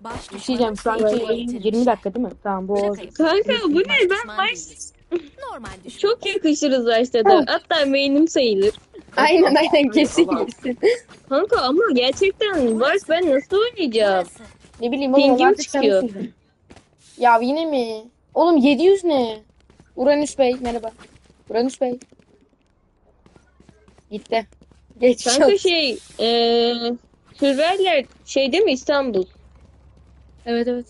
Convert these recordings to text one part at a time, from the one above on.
Baş Bir şey diyeceğim şu anki yayın 20 dakika değil mi? Tamam bu oldu. Kanka bu ne ben baş Normal düşün. çok yakışırız başladı. Hatta main'im sayılır. Aynen aynen kesin kesin. Kanka ama gerçekten baş ben nasıl oynayacağım? Ne bileyim oğlum Pingim çıkıyor. Ya yine mi? Oğlum 700 ne? Uranüs Bey merhaba. Uranüs Bey. Gitti. Geç Kanka şey eee Sürverler şey değil mi İstanbul? Evet evet.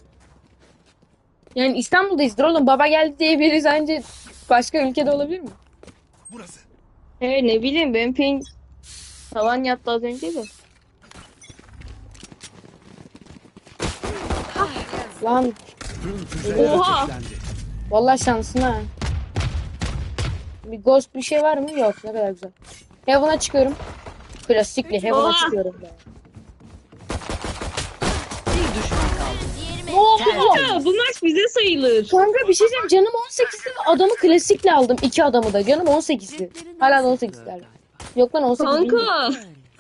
Yani İstanbul'dayızdır oğlum. Baba geldi diye biri sence başka ülkede olabilir mi? Burası. He ne bileyim ben ping tavan yaptı az önce de. Lan Oha! vallahi şansın ha. Bir ghost bir şey var mı? Yok. Ne kadar güzel. Heaven'a çıkıyorum. Klasikli Heaven'a Oha! çıkıyorum. ben. Bir düşman kaldı. Yerime Ne oldu? Kanka bu maç bize sayılır. Kanka bir şey diyeceğim. Canım 18'di. Adamı klasikle aldım. iki adamı da. Canım 18'di. Hala da 18'ler. Yok lan 18 değil. Kanka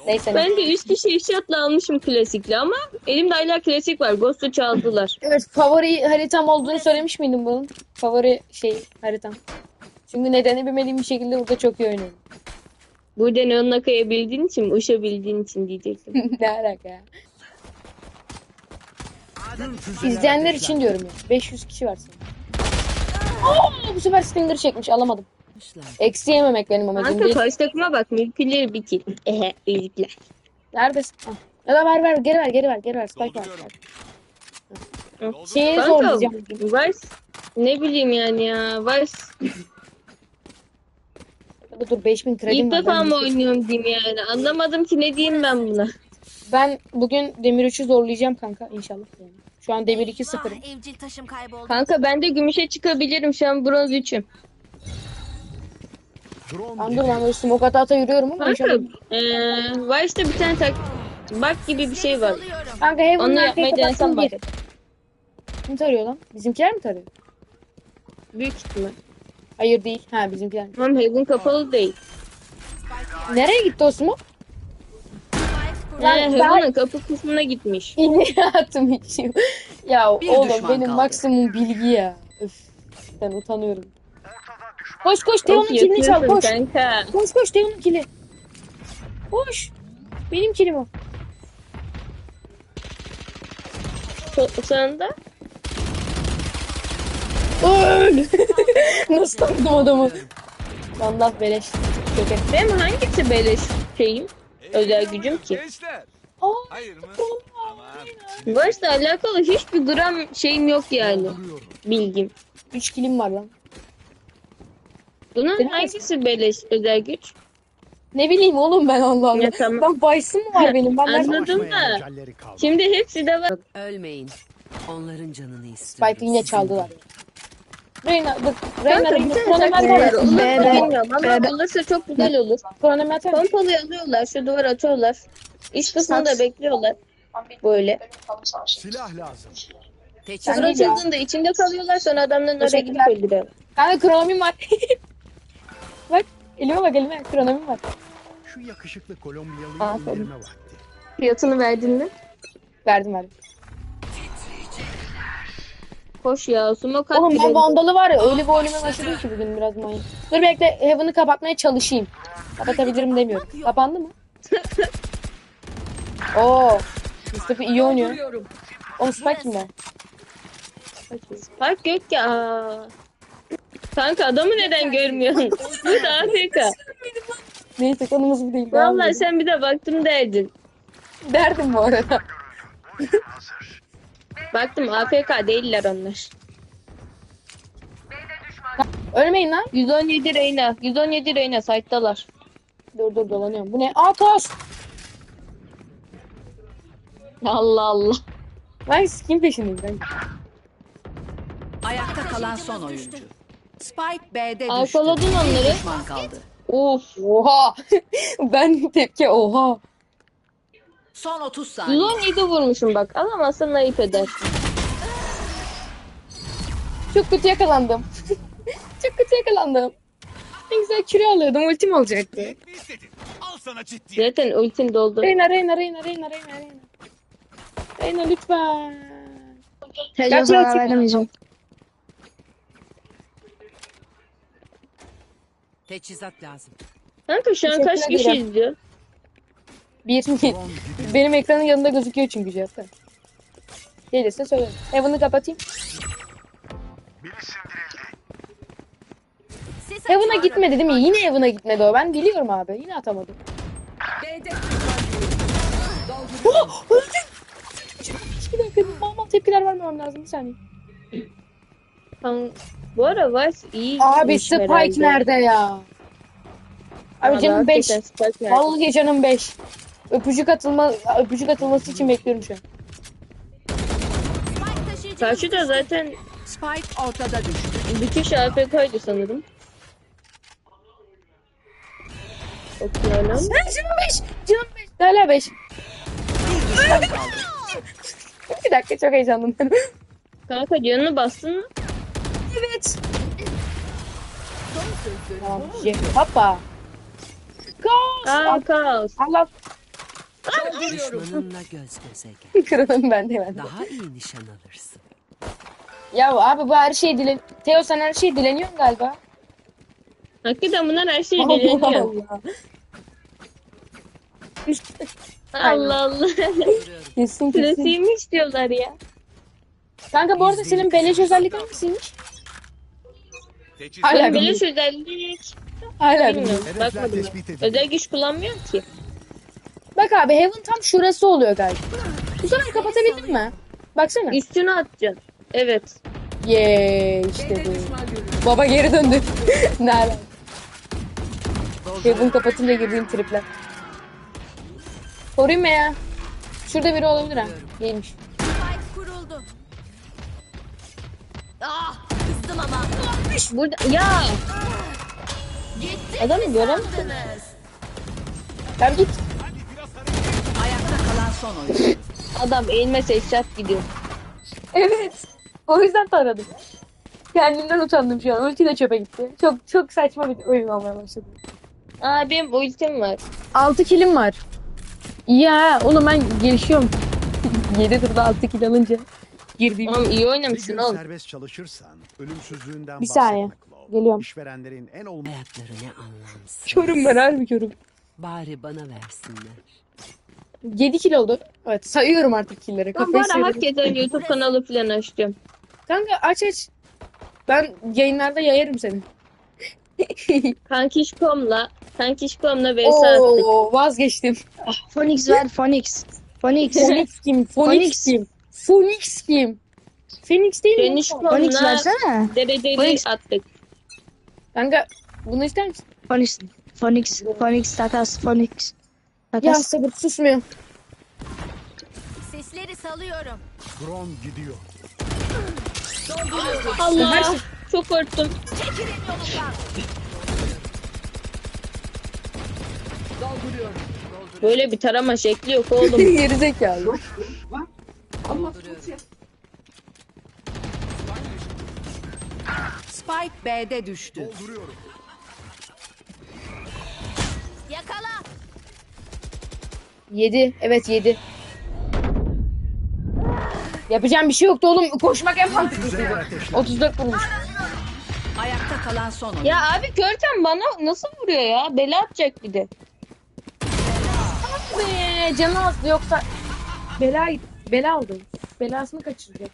Neyse. ben de 3 kişi eşyatla almışım klasikli ama elimde hala klasik var. Ghost'u çaldılar. Evet favori haritam olduğunu söylemiş miydim bunun? Favori şey haritam. Çünkü nedeni bilmediğim bir şekilde burada çok iyi oynuyorum. Buradan önüne kayabildiğin için, uçabildiğin için diyecektim. ne alaka ya? İzleyenler için diyorum ya. 500 kişi var. Aa, bu sefer Stinger çekmiş alamadım. Eksi yememek benim amacım Kanka değil. karşı takıma bak. Mülküleri bir kill. Ehe iyilikler. Neredesin? Ah. Ya da ver ver geri ver geri ver geri ver. Spike ver. Şeyi Kanka zorlayacağım. Vice ne bileyim yani ya. Vice Dur, dur 5000 kredim ilk var. defa Ben, mı oynuyorum diyeyim yani. Anlamadım ki ne diyeyim ben buna. Ben bugün Demir 3'ü zorlayacağım kanka inşallah. Yani. Şu an Demir 2 0. Vah, evcil taşım kayboldu. Kanka ben de gümüşe çıkabilirim. Şu an bronz 3'üm. Drone dur ben böyle smoke ata ata yürüyorum ama Kanka inşallah. eee Vice'da bir tane tak bak gibi bir şey var. Kanka Heaven'ın Onu arkayı denesem bak. Kim tarıyor lan? Bizimkiler mi tarıyor? Büyük ihtimal. Hayır değil. Ha bizimkiler. Tamam Haven kapalı değil. Nereye gitti o smoke? Ben- Haven'ın kapı kısmına gitmiş. İnatım içiyor. Ya Bir oğlum düşman benim kaldı. maksimum bilgi ya. Öf. Ben utanıyorum. Koş koş Teo'nun Of kilini çal yapıyorsun koş. kanka. Koş koş Teo'nun kili. Koş. Benim kilim o. So- Sonunda Öl. Nasıl tanıdım adamı? Vandal beleş. Köpek. benim hangisi beleş şeyim? Özel gücüm ki. Aa, Hayır mı? Alakalı hiçbir gram şeyim yok yani. Bilgim. 3 kilim var lan. Bunun Benim hangisi beleş özel güç? Ne bileyim oğlum ben Allah Allah. Ya tamam. Ben Bayson mu var benim? Ben nereden Anladım da. Şimdi hepsi de var. Ölmeyin. Onların canını istiyorum. Spike'ı yine çaldılar. Reyna, dur. Reyna, Kanka Reyna. bir tane Kronometre taktiği var. var. Olur bilmiyorum ama olursa çok güzel olur. Kronometre. Pompalıyı alıyorlar, şu duvar atıyorlar. İç kısmında bekliyorlar. Böyle. Silah lazım. Teçhizat Sonra açıldığında içinde kalıyorlar sonra adamların oraya gidip Teşekkürler. öldürüyorlar. Kanka kronomim var. bak elime bak elime kronomim var. Şu yakışıklı Kolombiyalı'yı Aferin. indirme vakti. Fiyatını verdin mi? Verdim verdim. Koş ya, smoke at Oğlum ben vandalı var ya öyle bir oynamaya başladım ki bugün biraz manyak. Dur bekle Heaven'ı kapatmaya çalışayım. Kapatabilirim demiyorum. Kapandı mı? Oo. Mustafa iyi oynuyor. Oğlum Spike kimde? Park yok ya. Aa. Kanka adamı neden görmüyorsun? Bu da AFK. Neyse konumuz bu değil. Vallahi sen bir de baktım derdin. Derdim bu arada. Baktım AFK değiller onlar. Ölmeyin lan. 117 Reyna. 117 Reyna site'dalar. Dur dur dolanıyorum. Bu ne? Atos. Allah Allah. Ben skin peşindeyim ben. Ayakta kalan son oyuncu. Spike B'de düştü. Alkoladın Bir onları. düşman kaldı. Of. Oha. ben tepki oha. Son 30 saniye. 117 vurmuşum bak. Alamazsan ayıp edersin. Çok kötü yakalandım. Çok kötü yakalandım. Ne güzel kilo alıyordum. Ultim olacaktı. Al sana ciddi. Zaten ultin doldu. Reyna Reyna Reyna Reyna Reyna Reyna. Reyna lütfen. Tecrübe Gerçi veremeyeceğim. Teçhizat lazım. Kanka şu an kaç Teşekkür kişi ederim. izliyor? Bir, benim ekranın yanında gözüküyor çünkü cevap. Gelirse söylerim. Heaven'ı kapatayım. Heaven'a gitmedi değil mi? Yine Heaven'a gitmedi o. Ben biliyorum abi. Yine atamadım. Oh, öldüm. Bir dakika. Normal tepkiler vermemem lazım. Bir saniye. Kan- Bu ara Vice iyi. Abi Spike herhalde. nerede ya? Abi Vallahi canım 5. hakikaten Spike nerede? Vallahi canım 5. Öpücük atılma öpücük atılması için bekliyorum şu an. Karşı da zaten Spike ortada düştü. bütün şey AFK'ydı sanırım. Okuyalım. Canım 5. Canım 5. Hala 5. Bir düşman kaldı. Bir dakika çok heyecanlıyım. Kanka canını bastın mı? evet. Tamam. Şey, hoppa. Kaos. Aa kaos. Allah Düşmanınla göz göze gel. kırılım ben de ben de. Daha iyi nişan alırsın. Ya abi bu her şey dilen... Teo sen her şeyi dileniyorsun galiba. Hakikaten bunlar her şeyi Allah dileniyor. Allah. Allah Allah. Kesin kesin. Sırasıymış diyorlar ya. Kanka bu arada senin beleş özellik hangisiymiş? Hala Ben bilmiyorum. beleş özellik Hala bilmiyorum. Hedefler Bakmadım. ben. tespit edildi. Özel güç kullanmıyorum ki. Bak abi Heaven tam şurası oluyor galiba. Bu sefer kapatabildin mi? Baksana. Üstüne atacaksın. Evet. Yeee işte bu. Baba geri döndü. ne ala. Heaven kapatınca girdiğim tripler. Koruyayım mı ya? Şurada biri olabilir ha. Spike kuruldu. Ah kızdım ama. Burada ya Gitti adamı sandınız? Tamam git. Son oyuncu. Adam eğilme headshot gidiyor. Evet. O yüzden taradım. Kendimden utandım şu an. Ulti de çöpe gitti. Çok çok saçma bir oyun olmaya başladı. Aa benim ultim var. 6 kilim var. Ha. Oğlum ben gelişiyorum. 7 turda 6 kill alınca girdiğim. Oğlum iyi oynamışsın oğlum. serbest çalışırsan ölümsüzlüğünden Bir saniye. Geliyorum. İşverenlerin en olmaz Hayatları ne anlamsız. Körüm ben harbi körüm. Bari bana versinler. 7 kill oldu. Evet sayıyorum artık killleri. Ben Kafayı bu ara sıyırdım. hakikaten YouTube kanalı falan açacağım. Kanka aç aç. Ben yayınlarda yayarım seni. Kankişkom'la Kankişkom'la vs attık. Oo vazgeçtim. Phoenix ver Phoenix. Phoenix. Phoenix kim? Phoenix Phoenix. kim? Phoenix kim? Phoenix değil mi? Phoenix Kankişkom'la versene. dereceli Phoenix. attık. Kanka bunu ister misin? Phoenix. Phoenix. Phoenix takas. Phoenix. Ya Takas. sabır susmuyor. Sesleri salıyorum. drone gidiyor. Allah çok korktum. Çekilin. Dolduruyorum. Böyle bir tarama şekli yok oğlum. Gerizekalı. Spike B'de düştü. Dolduruyorum. Yakala. 7. Evet 7. Yapacağım bir şey yoktu oğlum. Koşmak en mantıklısıydı. Füzeler ateşlendi. 34 vurmuş. Ayakta kalan son ya abi Görkem bana nasıl vuruyor ya? Bela atacak bir de. Be, canı azdı yoksa bela bela aldı. Belasını kaçıracak.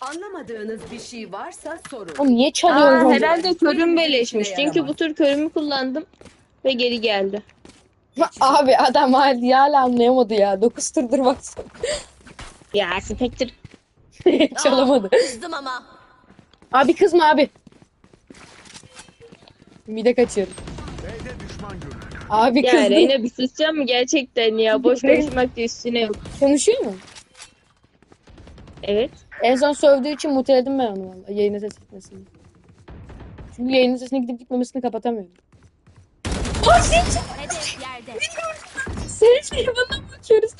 Anlamadığınız bir şey varsa sorun. Oğlum niye Aa, çalıyorsun? herhalde körüm beleşmiş. Çünkü bu tür körümü kullandım ve geri geldi. Abi adam hala, hala anlayamadı ya. 9 turdur baksana. Ya Spectre Çalamadı. Kızdım ama. Abi kızma abi. Mide kaçıyorum. B'de düşman görüldü. Abi ya kızdı. Reyna bir susacağım mı gerçekten ya? Boş konuşmak da üstüne yok. Konuşuyor mu? Evet. En son sövdüğü için muteledim ben onu valla. Yayına ses gitmesini. Çünkü yayının sesine gidip gitmemesini kapatamıyorum. Hedef yerde. sen şey bana bakıyoruz.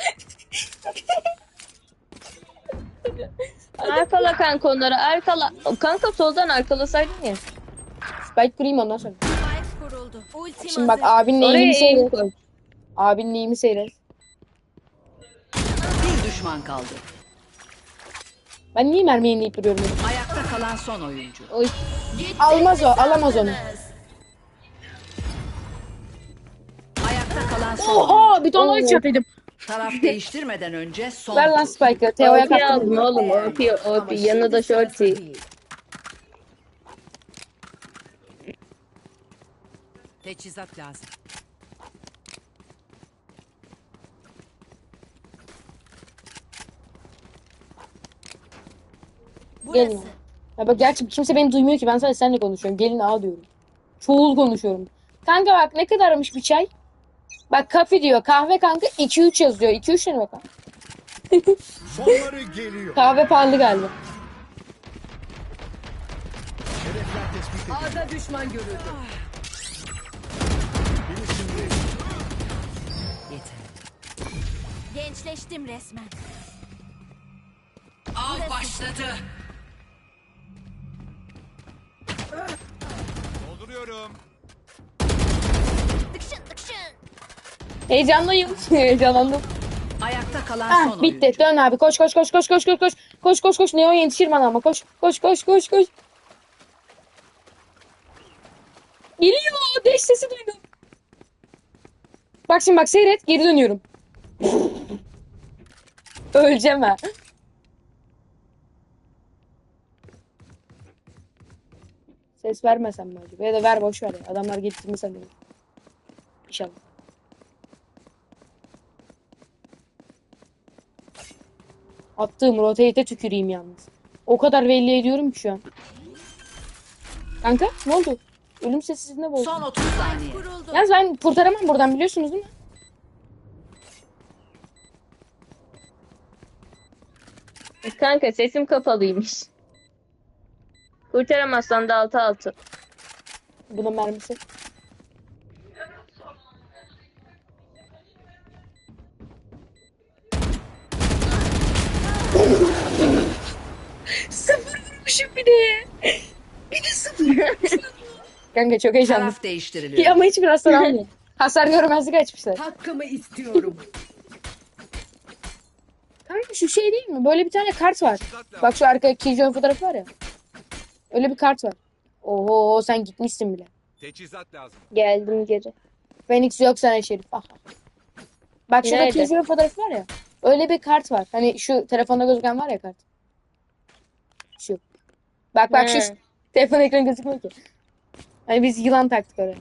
Arkala kanka onları arkala. Kanka soldan arkalasaydın ya. Spike kurayım ondan sonra. Spike kuruldu. Ultim Şimdi bak abinin eğimi eğim seyret. Abinin eğimi seyret. Bir düşman kaldı. Ben niye mermi yenileyip duruyorum? Ayakta kalan son oyuncu. Oy. Almaz o, alamaz onu. Kalan son oyuncu. Oha bir tane hiç yapaydım. Taraf değiştirmeden önce son Ver lan tur. Spike'ı. Teo'ya OP aldım oğlum. OP OP. Yanında da shorty. Teçhizat lazım. Gelin. Ya bak gerçi kimse beni duymuyor ki. Ben sadece seninle konuşuyorum. Gelin ağa diyorum. Çoğul konuşuyorum. Kanka bak ne kadarmış bir çay? Bak kafe diyor. Kahve kanka 2-3 yazıyor. 2-3 ne. Sonları geliyor. Kahve pahalı galiba. Hedefler tespit edildi. A'da düşman görüldü. Biri şimdi Yeter. Gençleştim resmen. Av başladı. Dolduruyorum. Dıkşın dıkşın. Heyecanlıyım. Heyecanlandım. Ayakta kalan Ah, son bitti. oyuncu. Dön abi. Koş koş koş koş koş koş koş. Koş koş koş. Neo yetişir bana ama. Koş koş koş koş koş. Geliyor. Deş sesi duydum. Bak şimdi bak seyret. Geri dönüyorum. Öleceğim ha. Ses vermesem mi acaba? Ya da ver boş ver ya. Adamlar getirmesen de. İnşallah. Attığım rotate'e tüküreyim yalnız. O kadar belli ediyorum ki şu an. Kanka ne oldu? Ölüm sessizliğine bozdum. Son 30 saniye. Kuruldu. Yalnız ben kurtaramam buradan biliyorsunuz değil mi? Kanka sesim kapalıymış. Kurtaramazsan da altı altı. Bunun mermisi. Kanka çok heyecanlı. Taraf değiştiriliyor. Ama hiçbir hasar almıyor. Hasar görmezlik açmışlar. Hakkımı istiyorum. Kanka şu şey değil mi? Böyle bir tane kart var. Bak şu arka Killjoy fotoğrafı var ya. Öyle bir kart var. Oho sen gitmişsin bile. Teçhizat lazım. Geldim geri. Phoenix yok sana Şerif. Ah. Bak şurada Nerede? Killjoy fotoğrafı var ya. Öyle bir kart var. Hani şu telefonda gözüken var ya kart. Şu. Bak bak şu He. telefon ekranı gözükmüyor ki. Hani biz yılan taktık oraya.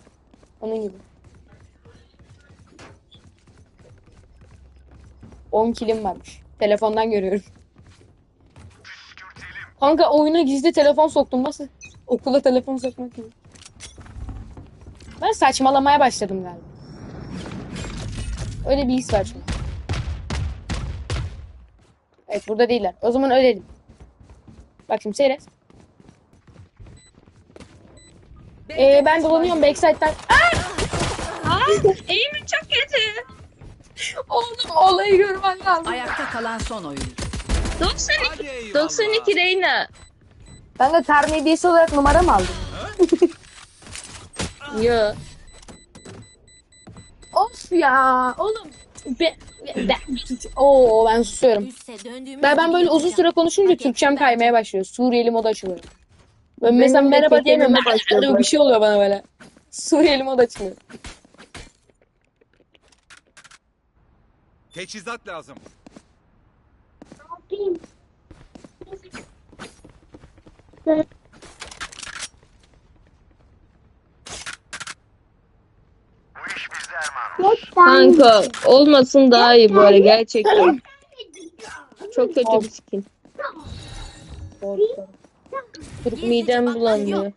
Onun gibi. 10 kilim varmış. Telefondan görüyorum. Kanka oyuna gizli telefon soktum. Nasıl? Okula telefon sokmak gibi. Ben saçmalamaya başladım galiba. Öyle bir his var çünkü. Evet burada değiller. O zaman ölelim. Bak şimdi seyret. Ee, ben dolanıyorum backside'den. Aa! Eğimin çok kötü. Oğlum olayı görmen lazım. Ayakta kalan son oyuncu. 92. Hadi eyvallah. 92 Reyna. Ben de term hediyesi olarak numara mı aldım? Yo. Of ya oğlum. Be, be, Oo ben susuyorum. Ben, ben böyle uzun süre konuşunca Türkçem kaymaya başlıyor. Suriyeli moda açılıyor. Böyle mesela de merhaba diyemiyorum. tekelime başladı. Bir şey oluyor bana böyle. Suriyeli mod açılıyor. Teçhizat lazım. Kanka olmasın daha iyi bu ara gerçekten. Çok kötü bir skin. Doğru Çok midem bulanıyor.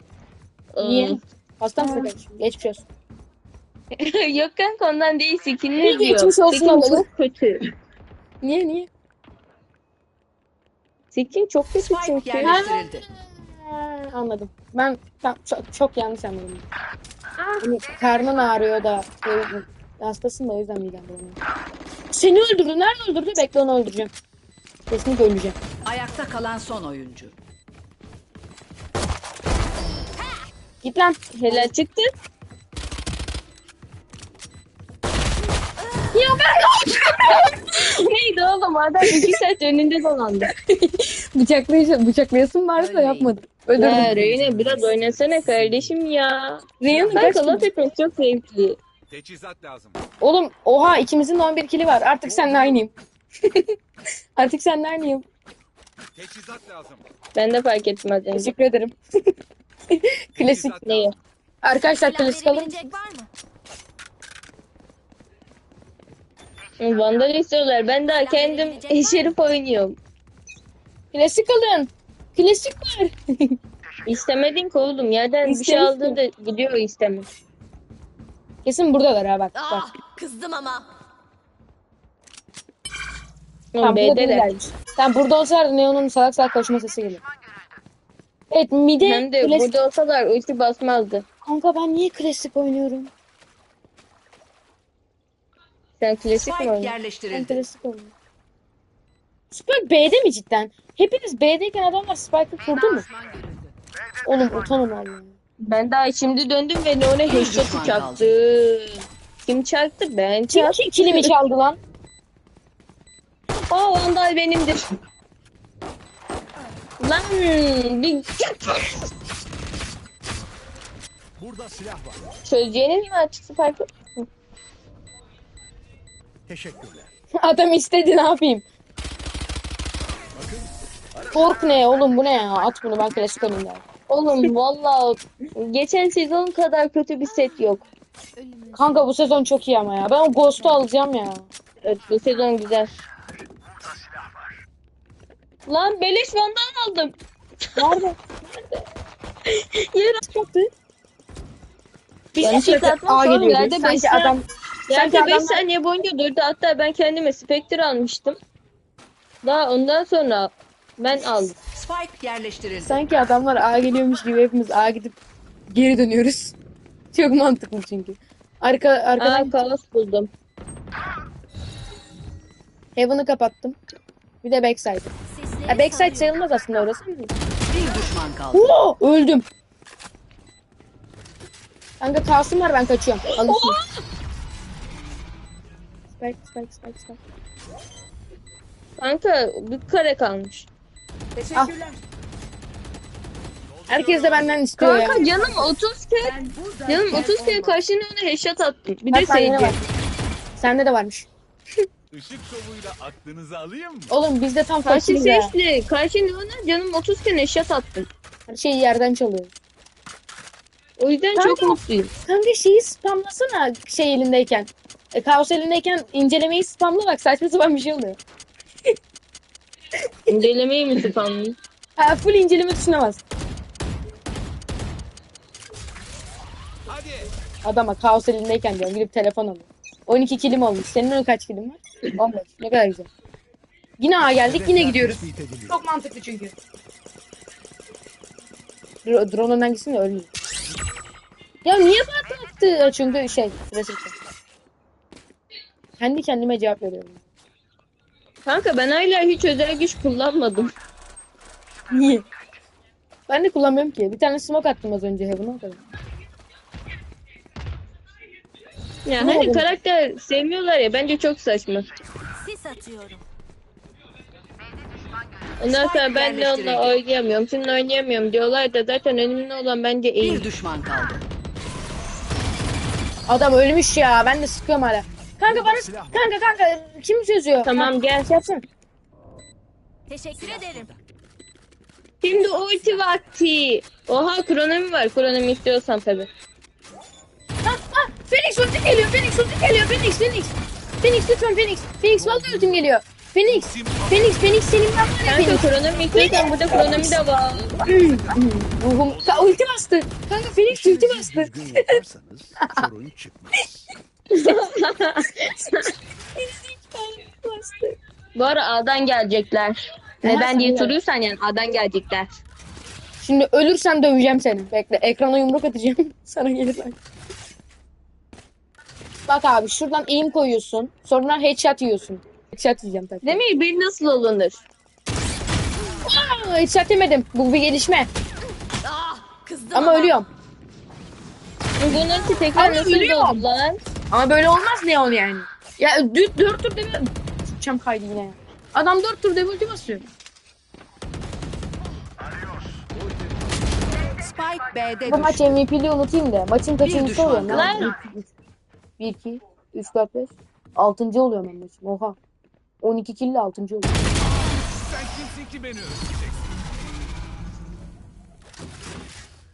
Niye? Hasta mısın kardeşim? Geçmiş olsun. Yok kanka ondan değil skinler diyor. geçmiş olsun Skin çok kötü. Niye niye? Skin çok kötü çünkü. yerleştirildi. Anladım. Ben, ben çok, çok yanlış anladım. Hani karnın ağrıyor da hastasın da o yüzden midem bulanıyor. Seni öldürdü. Nerede öldürdü? Bekle onu öldüreceğim. Kesinlikle öleceğim. Ayakta kalan son oyuncu. Git lan. Helal çıktı. Ya ben? Neydi oğlum adam iki saat önünde dolandı. Bıçaklayıcı, bıçaklayasın varsa Öyle. yapmadım. Ya Öldürdüm. Reyna biraz oynasana kardeşim ya. Reyhan'ın kaç Kanka laf etmek çok zevkli. Teçhizat lazım. Oğlum oha ikimizin de 11 kili var. Artık seninle aynıyım. Artık seninle aynıyım. Teçhizat lazım. Ben de fark ettim az önce. Teşekkür ederim. Klasik. Neyi? Arkadaşlar klasik mı? Vandal istiyorlar. Ben daha kendim şerif oynuyorum. Klasik alın. Klasik var. İstemedin ki oğlum. Yerden bir şey İstemiştim. aldığında gidiyor isteme. Kesin buradalar ha bak. bak. Ah, kızdım ama. Tamam B'deler. Tamam burada olsaydı Neon'un salak salak koşma sesi geliyor. Evet mide Hem de klasik. burada olsalar ulti basmazdı. Kanka ben niye klasik oynuyorum? Sen klasik mi Spike oynuyorsun? Ben yerleştirildi. klasik oynuyorum. Spike B'de mi cidden? Hepiniz B'deyken adamlar Spike'ı kurdu mu? Oğlum utanın Allah'ım. Ben daha şimdi döndüm ve ne ona headshot'ı düşman çaktı. Kim çaktı? Ben Kim çaktım. ki kilimi çaldı lan? Aa Vandal benimdir. Lan bir Burada silah var. çözeceğiniz mi açık Spike'ı? Teşekkürler. Adam istedi ne yapayım? Kork ne oğlum bu ne ya? At bunu ben klasik ya. Oğlum valla geçen sezon kadar kötü bir set yok. Kanka bu sezon çok iyi ama ya. Ben o Ghost'u alacağım ya. Evet bu sezon güzel. Lan beleş Vandal aldım. Nerede? Yer açmadı. Biz Yanlışlıkla sürekli atmam A sonra geliyordu. yerde Sanki beş saniye- adam Sanki Yerde 5 adamlar- saniye boyunca durdu. Hatta ben kendime Spectre almıştım. Daha ondan sonra ben aldım. Spike yerleştirildi. sanki adamlar A geliyormuş gibi hepimiz A gidip geri dönüyoruz. Çok mantıklı çünkü. Arka Aa arkadan kaos buldum. Heaven'ı kapattım. Bir de backside. Ha, backside sayılmaz aslında orası? Bir düşman kaldı. Oo, öldüm. Kanka kalsın var ben kaçıyorum. Alırsın. Spike, spike, spike, spike. Kanka bir kare kalmış. Teşekkürler. Herkes de benden istiyor ya. Kanka canım 30 kere canım 30 kere karşına ona headshot attım. Bir de Bak sende ne seyirci. var? Sende de varmış. Işık şovuyla aklınızı alayım mı? Oğlum biz de tam Karşı fakiriz ya. sesli. Karşı ona canım 30 kere headshot attım. Her şeyi yerden çalıyor. O yüzden Kanka. çok mutluyum. Kanka şeyi spamlasana şey elindeyken. E, kaos elindeyken incelemeyi spamla bak saçma sapan bir şey oluyor. İncelemeyi mi spamlayayım? Ha, full inceleme tuşuna bas. Hadi. Adama kaos elindeyken diyorum gidip telefon alıyor. 12 kilim olmuş. Senin öyle kaç kilim var? 15. Ne kadar güzel. Yine A geldik yine gidiyoruz. Çok mantıklı çünkü. Dro- Drone'un hangisini de ölmüyor. Ya niye patlattı? Çünkü şey, bitti. Kendi kendime cevap veriyorum. Kanka ben hala hiç özel güç kullanmadım. Niye? Ben de kullanmıyorum ki. Bir tane smoke attım az önce Heaven'a kadar. Ya Ne hani oldu? karakter sevmiyorlar ya bence çok saçma. Sis atıyorum. Ondan sonra ben de onunla oynayamıyorum, şununla oynayamıyorum diyorlar da zaten önemli olan bence eğim. Bir düşman kaldı. Adam ölmüş ya. Ben de sıkıyorum hala. Kanka bana... Kanka kanka kim çözüyor? Tamam gel. Şey yapsana. Teşekkür ederim. Şimdi ulti vakti. Oha kronomi var. Kronomi istiyorsan tabii. Phoenix ulti geliyor. Phoenix ulti geliyor. Phoenix Phoenix. Phoenix lütfen Phoenix. Phoenix vallahi ultim geliyor. Phoenix. Phoenix Phoenix senin ben var ya Kanka Phoenix. kronomi istiyorsan burada kronomi de var. Ruhum. Ka ulti bastı. Kanka Phoenix ulti bastı. yaparsanız sorun çıkmaz. Bu ara A'dan gelecekler. Neden diye soruyorsan yani A'dan gelecekler. Şimdi ölürsen döveceğim seni. Bekle ekrana yumruk atacağım. Sana gelirler. Bak abi şuradan aim koyuyorsun. Sonra headshot yiyorsun. Headshot yiyeceğim tabii. Değil mi? Bir nasıl olunur? Aa, headshot yemedim. Bu bir gelişme. Ah, kızdım Ama ölüyorum. Bunun ki tekrar Abi nasıl ölüyorum. oldu lan? Ama böyle olmaz Neon yani. Ya dü- dört tur demir... Tutacağım kaydı yine. Adam dört tur demir ulti basıyor. Spike B'de Bu maç. MVP'liği unutayım da. Maçın kaçıncısı oluyor? kaldı. 1, 2, 3, 4, 5. 6. oluyor ben maçım. Oha. 12 kill ile 6. oluyor. Sen kimsin ki beni öldüreceksin?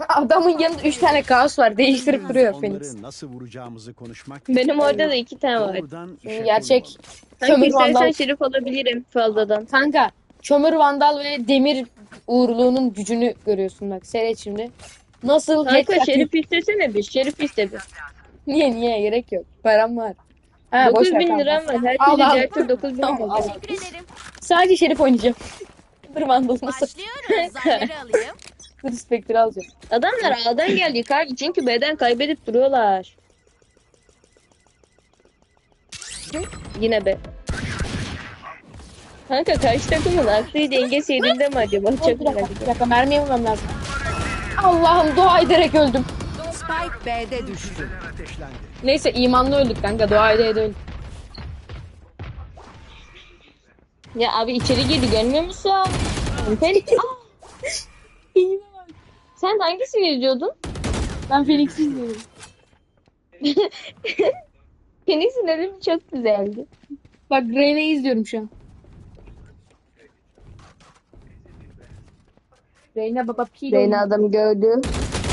Adamın yanında 3 tane kaos var. Değiştirip duruyor Onları Phoenix. nasıl vuracağımızı konuşmak Benim orada da iki tane var. doğrudan işe Gerçek koyulmalı. Sanki kömür istersen vandal. şerif alabilirim fazladan. Kanka kömür vandal ve demir uğurluğunun gücünü görüyorsun bak. Seyret şimdi. Nasıl Kanka headshot- şerif istesene bir. Şerif iste bir. Niye niye gerek yok. Param var. Ha, boş 9 ver, bin liram var. Her türlü al. diğer tur 9 bin Tamam, al. olacak. Teşekkür ederim. Sadece şerif oynayacağım. Dur vandalını nasıl? Başlıyorum. Zarları alayım. Dur Spectre alacağım. Adamlar A'dan geldi kanka çünkü B'den kaybedip duruyorlar. Yine B. Kanka karşı takımın aklı dengesi yerinde mi acaba? Çok bir dakika, merak bir ediyorum. dakika mermiye vurmam lazım. Allah'ım dua ederek öldüm. Spike B'de düştü. Ateşlendi. Neyse imanlı öldük kanka dua ede ede öldük. Ya abi içeri girdi görmüyor musun? Sen, Sen hangisini izliyordun? Ben Phoenix'i izliyorum. Phoenix'in ölümü çok güzeldi. Bak Reyna'yı izliyorum şu an. Reyna baba pil Reyna adamı gördü.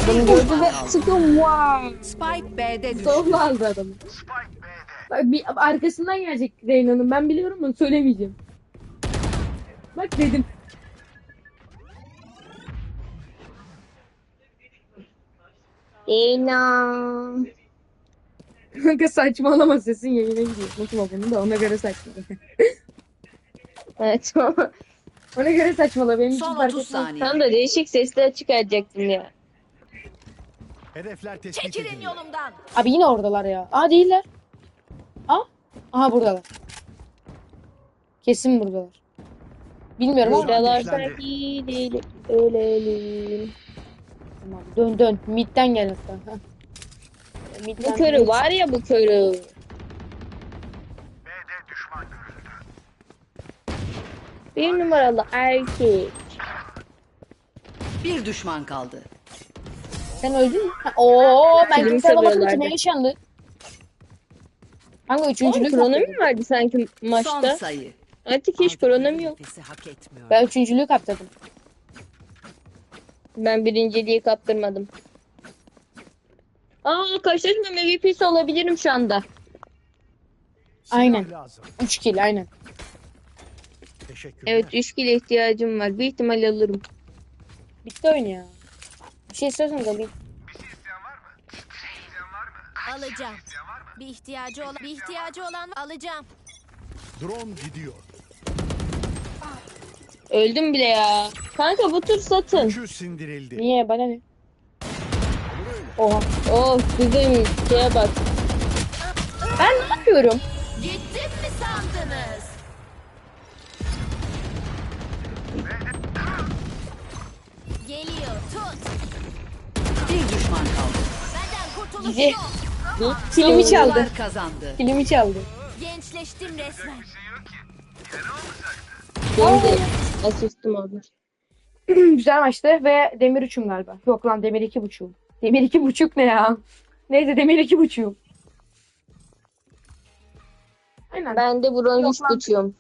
Adamı gördü ve sıkıyor. Wow. Spike B'de düştü. Aldı adamı. Bak bir arkasından gelecek Reyna'nın. Ben biliyorum onu söylemeyeceğim. Bak dedim. Reyna. Kanka saçmalama sesin yayına gidiyor. Nasıl bunu da ona göre saçmala. Evet. ona göre saçmala benim için Son fark 30 etmez. saniye. Tam da değişik sesler çıkaracaktım ya. Hedefler tespit Çekilin ediliyor. yolumdan. Abi yine oradalar ya. Aa değiller. Aa. Aha buradalar. Kesin buradalar. Bilmiyorum. Buralar ateşlendi. sanki değil. Ölelim. Tamam, dön dön. Mid'den gel hatta. Heh. Mid'den Bu körü var ya bu körü. Bir numaralı erkek. Bir düşman kaldı. Sen öldün mü? Oo ben kimse alamadım ki seviyorlardı. ne yaşandı? Hangi üçüncülük kronomi mi vardı sanki Son maçta? sayı. Artık hiç kronomi yok. Ben üçüncülüğü kaptırdım. Ben birinciliği kaptırmadım. Aa karşılaşma MVP'si olabilirim şu anda. Aynen. Lazım. 3 kill aynen. Teşekkürler. Evet 3 kilo ihtiyacım var. Bir ihtimal alırım. Bitti oyun ya. Bir şey istiyorsanız alayım. Alacağım. Bir ihtiyacı olan bir ihtiyacı olan alacağım. Drone gidiyor. Öldüm bile ya. Kanka bu tur satın. Üçü sindirildi. Niye bana ne? Oha. Oh bizim şeye bak. Ben ne yapıyorum? Gittim mi sandınız? Geliyor. Tut. Düşman kaldı. Benden kurtuluş Gidi. yok. Kilimi çaldı. Kazandı. Kilimi çaldı. Gençleştim resmen. Benim de asistim oldu. Güzel maçtı ve demir üçüm galiba. Yok lan demir iki buçuğum. Demir iki buçuk ne ya? Neyse demir iki buçuğum. Aynen. Ben de bronz Yok lan.